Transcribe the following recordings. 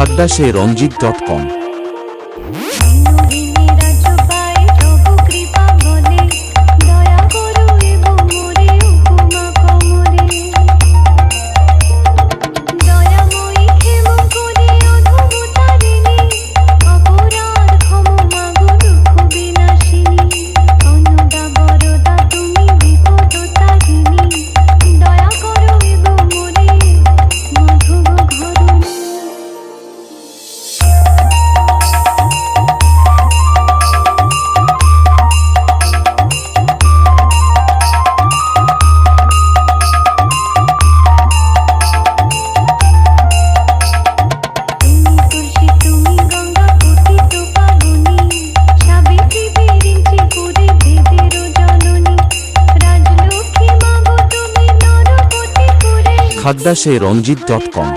ফাদ্দা সে Ranjit dot com. খাদ্দাসে Ranjit dot com.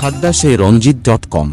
খাদ্যাসে রঞ্জিত ডট কম।